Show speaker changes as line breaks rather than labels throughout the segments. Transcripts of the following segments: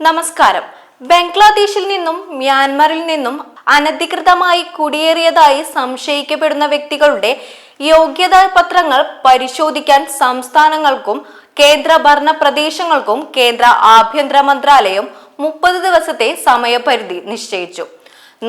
നമസ്കാരം. ബംഗ്ലാദേശിൽ നിന്നും മ്യാൻമറിൽ നിന്നും അനധികൃതമായി കുടിയേറിയതായി സംശയിക്കപ്പെടുന്ന വ്യക്തികളുടെ യോഗ്യതാ പത്രങ്ങൾ പരിശോധിക്കാൻ സംസ്ഥാനങ്ങൾക്കും കേന്ദ്ര ഭരണ പ്രദേശങ്ങൾക്കും കേന്ദ്ര ആഭ്യന്തര മന്ത്രാലയം മുപ്പത് ദിവസത്തെ സമയപരിധി നിശ്ചയിച്ചു.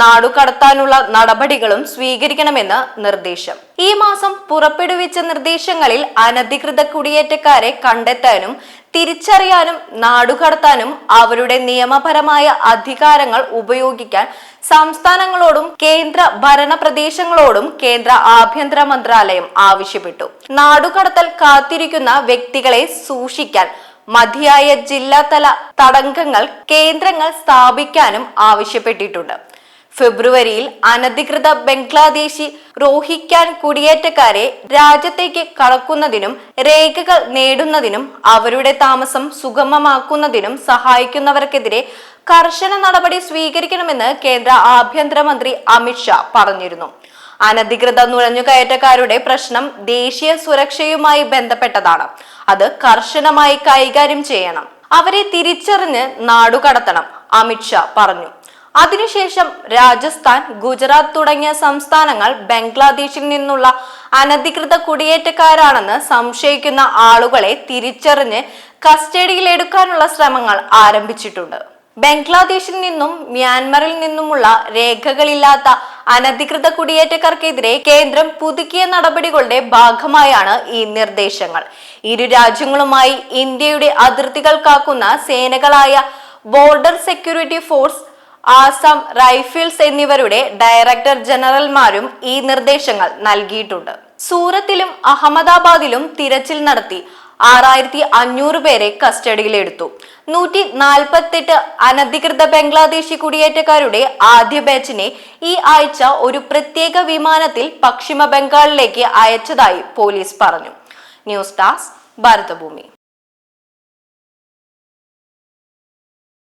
നാടുകടത്താനുള്ള നടപടികളും സ്വീകരിക്കണമെന്ന് നിർദ്ദേശം. ഈ മാസം പുറപ്പെടുവിച്ച നിർദ്ദേശങ്ങളിൽ അനധികൃത കുടിയേറ്റക്കാരെ കണ്ടെത്താനും തിരിച്ചറിയാനും നാടുകടത്താനും അവരുടെ നിയമപരമായ അധികാരങ്ങൾ ഉപയോഗിക്കാൻ സംസ്ഥാനങ്ങളോടും കേന്ദ്ര ഭരണ പ്രദേശങ്ങളോടും കേന്ദ്ര ആഭ്യന്തര മന്ത്രാലയം ആവശ്യപ്പെട്ടു. നാടുകടത്തൽ കാത്തിരിക്കുന്ന വ്യക്തികളെ സൂക്ഷിക്കാൻ മതിയായ ജില്ലാതല തടങ്കങ്ങൾ കേന്ദ്രങ്ങൾ സ്ഥാപിക്കാനും ആവശ്യപ്പെട്ടിട്ടുണ്ട്. ഫെബ്രുവരിയിൽ അനധികൃത ബംഗ്ലാദേശി റോഹിക്കാൻ കുടിയേറ്റക്കാരെ രാജ്യത്തേക്ക് കടക്കുന്നതിനും രേഖകൾ നേടുന്നതിനും അവരുടെ താമസം സുഗമമാക്കുന്നതിനും സഹായിക്കുന്നവർക്കെതിരെ കർശന നടപടി സ്വീകരിക്കണമെന്ന് കേന്ദ്ര ആഭ്യന്തരമന്ത്രി അമിത്ഷാ പറഞ്ഞിരുന്നു. അനധികൃത നുഴഞ്ഞുകയറ്റക്കാരുടെ പ്രശ്നം ദേശീയ സുരക്ഷയുമായി ബന്ധപ്പെട്ടതാണ്. അത് കർശനമായി കൈകാര്യം ചെയ്യണം. അവരെ തിരിച്ചറിഞ്ഞ് നാടുകടത്തണം അമിത്ഷാ പറഞ്ഞു. അതിനുശേഷം രാജസ്ഥാൻ ഗുജറാത്ത് തുടങ്ങിയ സംസ്ഥാനങ്ങൾ ബംഗ്ലാദേശിൽ നിന്നുള്ള അനധികൃത കുടിയേറ്റക്കാരാണെന്ന് സംശയിക്കുന്ന ആളുകളെ തിരിച്ചറിഞ്ഞ് കസ്റ്റഡിയിൽ എടുക്കാനുള്ള ശ്രമങ്ങൾ ആരംഭിച്ചിട്ടുണ്ട്. ബംഗ്ലാദേശിൽ നിന്നും മ്യാൻമറിൽ നിന്നുമുള്ള രേഖകളില്ലാത്ത അനധികൃത കുടിയേറ്റക്കാർക്കെതിരെ കേന്ദ്രം പുതുക്കിയ നടപടികളുടെ ഭാഗമായാണ് ഈ നിർദ്ദേശങ്ങൾ. ഇരു രാജ്യങ്ങളുമായി ഇന്ത്യയുടെ അതിർത്തികൾ കാക്കുന്ന സേനകളായ border security force Assam rifles എന്നിവരുടെ ഡയറക്ടർ ജനറൽമാരും ഈ നിർദ്ദേശങ്ങൾ നൽകിയിട്ടുണ്ട്. സൂറത്തിലും അഹമ്മദാബാദിലും തിരച്ചിൽ നടത്തി ആറായിരത്തി അഞ്ഞൂറ് പേരെ കസ്റ്റഡിയിലെടുത്തു. നൂറ്റി നാൽപ്പത്തെട്ട് അനധികൃത ബംഗ്ലാദേശി കുടിയേറ്റക്കാരുടെ ആദ്യ ബാച്ചിനെ ഈ ആഴ്ച ഒരു പ്രത്യേക വിമാനത്തിൽ പശ്ചിമ ബംഗാളിലേക്ക് അയച്ചതായി പോലീസ് പറഞ്ഞു. News desk Bharatabhumi.